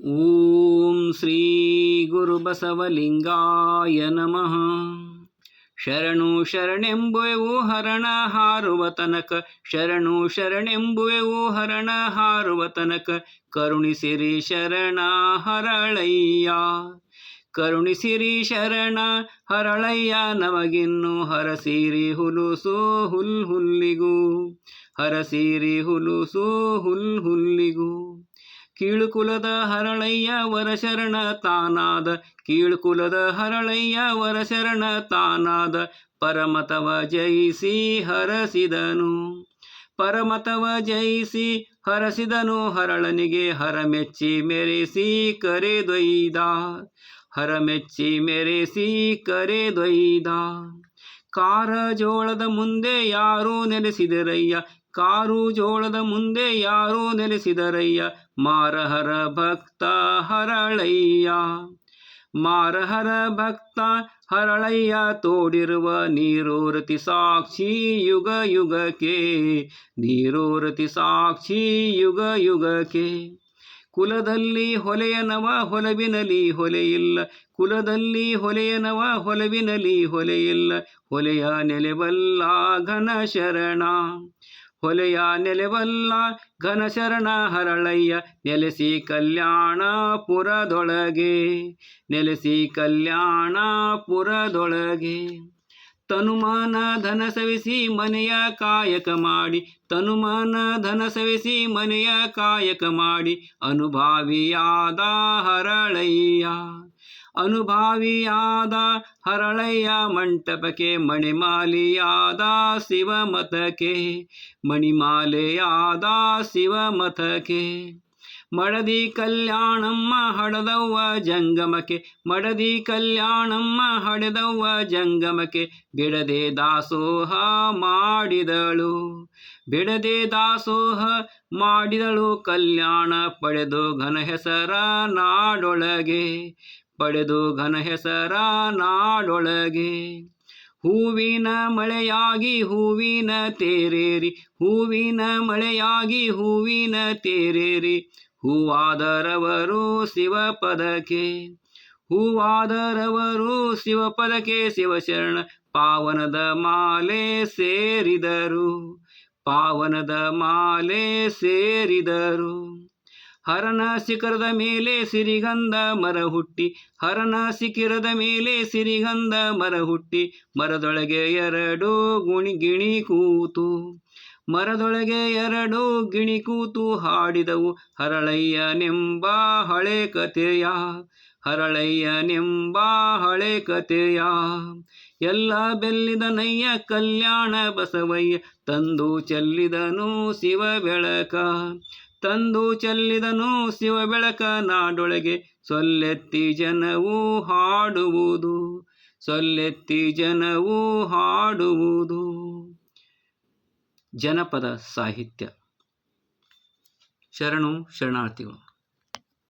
ಓಂ ಶ್ರೀ ಗುರುಬಸವಲಿಂಗಾಯ ನಮಃ ಶರಣು ಶರಣೆಂಬುವೆವು ಹರಣ ಹಾರುವ ತನಕ ಶರಣು ಶರಣೆಂಬುವೆವು ಹರಣ ಹಾರುವ ತನಕ ಕರುಣಿಸಿರಿ ಶರಣ ಹರಳಯ್ಯ ಕರುಣಿಸಿರಿ ಶರಣ ಹರಳಯ್ಯ ನಮಗಿನ್ನು ಹರಸಿರಿ ಹುಲುಸು ಹುಲ್ ಹುಲ್ಲಿಗೂ ಹರಸಿರಿ ಹುಲುಸು ಹುಲ್ ಹುಲ್ಲಿಗೂ ಕೀಳುಕುಲದ ಹರಳಯ್ಯ ವರಶರಣ ತಾನಾದ. ಕೀಳುಕುಲದ ಹರಳಯ್ಯ ವರಶರಣ ತಾನಾದ. ಪರಮತವ ಜಯಿಸಿ ಹರಸಿದನು. ಪರಮತವ ಜಯಿಸಿ ಹರಸಿದನು. ಹರಳನಿಗೆ ಹರಮೆಚ್ಚಿ ಮೆರೆಸಿ ಕರೆದೊಯ್ದ. ಹರಮೆಚ್ಚಿ ಮೆರೆಸಿ ಕರೆದೊಯ್ದ. ಕಾರ ಜೋಳದ ಮುಂದೆ ಯಾರೂ ನೆಲೆಸಿದರಯ್ಯ? ಕಾರು ಜೋಳದ ಮುಂದೆ ಯಾರೂ ನೆಲೆಸಿದರಯ್ಯ? ಮಾರಹರ ಭಕ್ತ ಹರಳಯ್ಯ, ಮಾರಹರ ಭಕ್ತ ಹರಳಯ್ಯ ತೋಡಿರುವ ನೀರೋರತಿ ಸಾಕ್ಷಿ ಯುಗ ಯುಗಕ್ಕೆ, ನೀರೋರತಿ ಸಾಕ್ಷಿ ಯುಗ ಯುಗಕ್ಕೆ. ಕುಲದಲ್ಲಿ ಹೊಲೆಯನವ ಹೊಲವಿನಲಿ ಹೊಲೆಯಿಲ್ಲ, ಕುಲದಲ್ಲಿ ಹೊಲೆಯನವ ಹೊಲವಿನಲಿ ಹೊಲೆಯಿಲ್ಲ, ಹೊಲೆಯ ನೆಲೆಬಲ್ಲ ಘನ ಶರಣ ಹೊಲೆಯ ನೆಲೆವಲ್ಲ ಘನಶರಣ ಹರಳಯ್ಯ ನೆಲೆಸಿ ಕಲ್ಯಾಣ ಪುರದೊಳಗೆ ನೆಲೆಸಿ ಕಲ್ಯಾಣ ಪುರದೊಳಗೆ ತನುಮಾನ ಧನ ಸವಿಸಿ ಮನೆಯ ಕಾಯಕ ಮಾಡಿ, ತನುಮಾನ ಧನ ಸವಿಸಿ ಮನೆಯ ಕಾಯಕ ಮಾಡಿ, ಅನುಭಾವಿಯಾದ ಹರಳಯ್ಯ. ಅನುಭಾವಿಯಾದ ಹರಳಯ್ಯ ಮಂಟಪಕ್ಕೆ ಮಣಿಮಾಲಿಯಾದ ಶಿವಮತಕ್ಕೆ, ಮಣಿಮಾಲೆಯಾದ ಶಿವಮತಕ್ಕೆ. ಮಡದಿ ಕಲ್ಯಾಣಮ್ಮ ಹಡದವ್ವ ಜಂಗಮಕ್ಕೆ, ಮಡದಿ ಕಲ್ಯಾಣಮ್ಮ ಹಡೆದವ್ವ ಜಂಗಮಕ್ಕೆ ಬಿಡದೆ ದಾಸೋಹ ಮಾಡಿದಳು. ಬಿಡದೆ ದಾಸೋಹ ಮಾಡಿದಳು ಕಲ್ಯಾಣ ಪಡೆದು ಘನ ಹೆಸರ ನಾಡೊಳಗೆ. ಪಡೆದು ಘನ ಹೆಸರ ನಾಡೊಳಗೆ ಹೂವಿನ ಮಳೆಯಾಗಿ ಹೂವಿನ ತೇರೇರಿ, ಹೂವಿನ ಮಳೆಯಾಗಿ ಹೂವಿನ ತೇರೇರಿ. ಹೂವಾದರವರು ಶಿವಪದಕೆ ಹೂವಾದರವರು ಶಿವಪದಕೆ, ಶಿವಶರಣ ಪಾವನದ ಮಾಲೆ ಸೇರಿದರು, ಪಾವನದ ಮಾಲೆ ಸೇರಿದರು. ಹರನ ಶಿಖರದ ಮೇಲೆ ಸಿರಿಗಂಧ ಮರ ಹುಟ್ಟಿ ಹರನ ಶಿಖರದ ಮೇಲೆ ಸಿರಿಗಂಧ ಮರ ಹುಟ್ಟಿ, ಮರದೊಳಗೆ ಎರಡು ಗುಣಿ, ಗಿಣಿ ಕೂತು. ಮರದೊಳಗೆ ಎರಡು ಗಿಣಿ ಕೂತು ಹಾಡಿದವು ಹರಳಯ್ಯನೆಂಬ ಹಳೆ ಕಥೆಯ ಹರಳಯ್ಯನೆಂಬ ಹಳೆ ಕಥೆಯ ಎಲ್ಲ ಬೆಲ್ಲಿದ ನಯ್ಯ ಕಲ್ಯಾಣ ಬಸವಯ್ಯ, ತಂದು ಚೆಲ್ಲಿದನು ಶಿವ ಬೆಳಕ. ತಂದು ಚೆಲ್ಲಿದನು ಶಿವ ಬೆಳಕ ನಾಡೊಳಗೆ. ಸೊಲ್ಲೆತ್ತಿ ಜನವು ಹಾಡುವುದು, ಸೊಲ್ಲೆತ್ತಿ ಜನವು ಹಾಡುವುದು. ಜನಪದ ಸಾಹಿತ್ಯ. ಶರಣು ಶರಣಾರ್ಥಿಗಳು